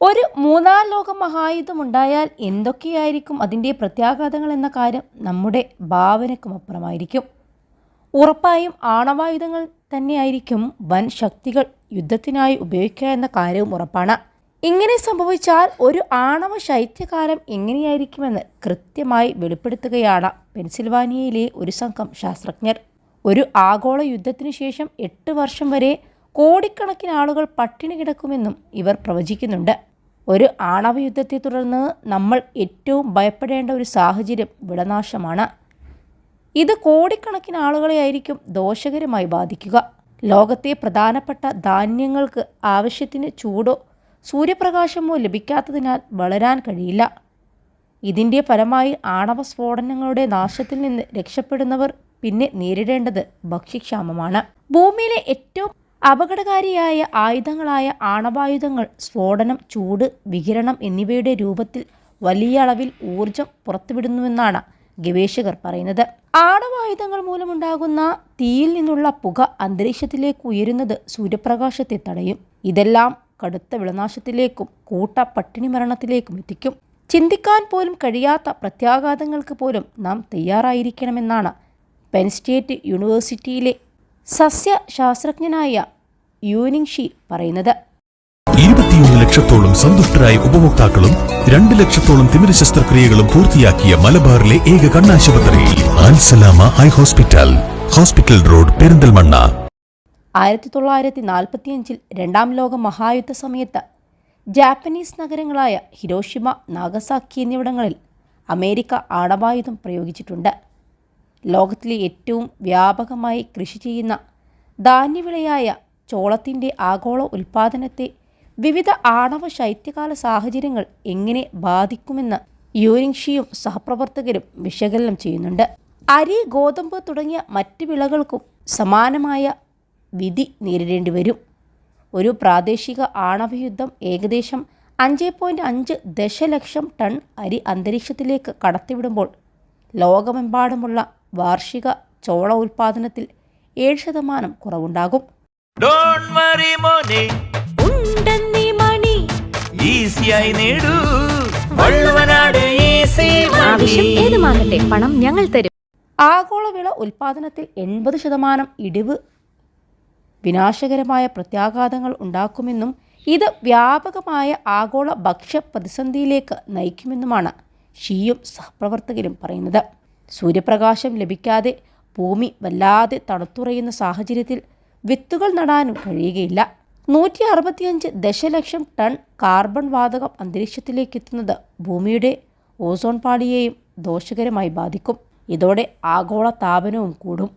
ഒരു മൂന്നാം ലോക മഹായുദ്ധം ഉണ്ടായാൽ എന്തൊക്കെയായിരിക്കും അതിന്റെ പ്രത്യാഘാതങ്ങൾ എന്ന കാര്യം നമ്മുടെ ഭാവനയ്ക്കും അപ്പുറമായിരിക്കും. ഉറപ്പായും ആണവായുധങ്ങൾ തന്നെയായിരിക്കും വൻ ശക്തികൾ യുദ്ധത്തിനായി ഉപയോഗിക്കുക എന്ന കാര്യവും ഉറപ്പാണ്. ഇങ്ങനെ സംഭവിച്ചാൽ ഒരു ആണവ ശൈത്യകാലം എങ്ങനെയായിരിക്കുമെന്ന് കൃത്യമായി വെളിപ്പെടുത്തുകയാണ് പെൻസിൽവാനിയയിലെ ഒരു സംഘം ശാസ്ത്രജ്ഞർ. ഒരു ആഗോള യുദ്ധത്തിനു ശേഷം എട്ട് വർഷം വരെ കോടിക്കണക്കിന് ആളുകൾ പട്ടിണി കിടക്കുമെന്നും ഇവർ പ്രവചിക്കുന്നുണ്ട്. ഒരു ആണവ യുദ്ധത്തെ തുടർന്ന് നമ്മൾ ഏറ്റവും ഭയപ്പെടേണ്ട ഒരു സാഹചര്യം വിളനാശമാണ്. ഇത് കോടിക്കണക്കിന് ആളുകളെയായിരിക്കും ദോഷകരമായി ബാധിക്കുക. ലോകത്തെ പ്രധാനപ്പെട്ട ധാന്യങ്ങൾക്ക് ആവശ്യത്തിന് ചൂടോ സൂര്യപ്രകാശമോ ലഭിക്കാത്തതിനാൽ വളരാൻ കഴിയില്ല. ഇതിന്റെ ഫലമായി ആണവ സ്ഫോടനങ്ങളുടെ നാശത്തിൽ നിന്ന് രക്ഷപ്പെടുന്നവർ പിന്നെ നേരിടേണ്ടത് ഭക്ഷ്യക്ഷാമമാണ്. ഭൂമിയിലെ ഏറ്റവും അപകടകാരിയായ ആയുധങ്ങളായ ആണവായുധങ്ങൾ സ്ഫോടനം ചൂട് വികിരണം എന്നിവയുടെ രൂപത്തിൽ വലിയ അളവിൽ ഊർജം പുറത്തുവിടുന്നുവെന്നാണ് ഗവേഷകർ പറയുന്നത്. ആണവായുധങ്ങൾ മൂലമുണ്ടാകുന്ന തീയിൽ നിന്നുള്ള പുക അന്തരീക്ഷത്തിലേക്ക് ഉയരുന്നത് സൂര്യപ്രകാശത്തെ തടയും. ഇതെല്ലാം കടുത്ത വിളനാശത്തിലേക്കും കൂട്ട പട്ടിണി മരണത്തിലേക്കും എത്തിക്കും. ചിന്തിക്കാൻ പോലും കഴിയാത്ത പ്രത്യാഘാതങ്ങൾക്ക് പോലും നാം തയ്യാറായിരിക്കണമെന്നാണ് പെൻ സ്റ്റേറ്റ് യൂണിവേഴ്സിറ്റിയിലെ സസ്യശാസ്ത്രജ്ഞനായ യൂനിങ് ഷി പറയുന്നത്. ഇരുപത്തിയൊന്ന് ലക്ഷത്തോളം സന്തുഷ്ടരായ ഉപഭോക്താക്കളും രണ്ട് ലക്ഷത്തോളം തിമിര ശസ്ത്രക്രിയകളും പൂർത്തിയാക്കിയ മലബാറിലെ ഏക കണ്ണാശുപത്രി Al Salama high hospital hospital road Perinthalmanna. ആയിരത്തി തൊള്ളായിരത്തി നാൽപ്പത്തിയഞ്ചിൽ രണ്ടാം ലോക മഹായുദ്ധ സമയത്ത് ജാപ്പനീസ് നഗരങ്ങളായ ഹിരോഷിമ നാഗസാക്കി എന്നിവിടങ്ങളിൽ അമേരിക്ക ആണവായുധം പ്രയോഗിച്ചിട്ടുണ്ട്. ലോകത്തിലെ ഏറ്റവും വ്യാപകമായി കൃഷി ചെയ്യുന്ന ധാന്യവിളയായ ചോളത്തിന്റെ ആഗോള ഉൽപ്പാദനത്തെ വിവിധ ആണവ ശൈത്യകാല സാഹചര്യങ്ങൾ എങ്ങനെ ബാധിക്കുമെന്ന് യൂനിങ്ഷിയും സഹപ്രവർത്തകരും വിശകലനം ചെയ്യുന്നുണ്ട്. അരി ഗോതമ്പ് തുടങ്ങിയ മറ്റ് വിളകൾക്കും സമാനമായ വിധി നേരിടേണ്ടി വരും. ഒരു പ്രാദേശിക ആണവയുദ്ധം ഏകദേശം അഞ്ച് പോയിന്റ് അഞ്ച് ദശലക്ഷം ടൺ അരി അന്തരീക്ഷത്തിലേക്ക് കടത്തിവിടുമ്പോൾ ലോകമെമ്പാടുമുള്ള വാർഷിക ചോള ഉൽപ്പാദനത്തിൽ ഏഴ് ശതമാനം കുറവുണ്ടാകും. പണം ഞങ്ങൾ തരും. ആഗോളവിള ഉൽപ്പാദനത്തിൽ എൺപത് ശതമാനം ഇടിവ് വിനാശകരമായ പ്രത്യാഘാതങ്ങൾ ഉണ്ടാക്കുമെന്നും ഇത് വ്യാപകമായ ആഗോള ഭക്ഷ്യ പ്രതിസന്ധിയിലേക്ക് നയിക്കുമെന്നുമാണ് ഷിയും സഹപ്രവർത്തകരും പറയുന്നത്. സൂര്യപ്രകാശം ലഭിക്കാതെ ഭൂമി വല്ലാതെ തണുത്തുറയുന്ന സാഹചര്യത്തിൽ വിത്തുകൾ നടാനും കഴിയുകയില്ല. നൂറ്റി അറുപത്തിയഞ്ച് ദശലക്ഷം ടൺ കാർബൺ വാതകം അന്തരീക്ഷത്തിലേക്ക് എത്തുന്നത് ഭൂമിയുടെ ഓസോൺ പാളിയെയും ദോഷകരമായി ബാധിക്കും. ഇതോടെ ആഗോള താപനവും കൂടും.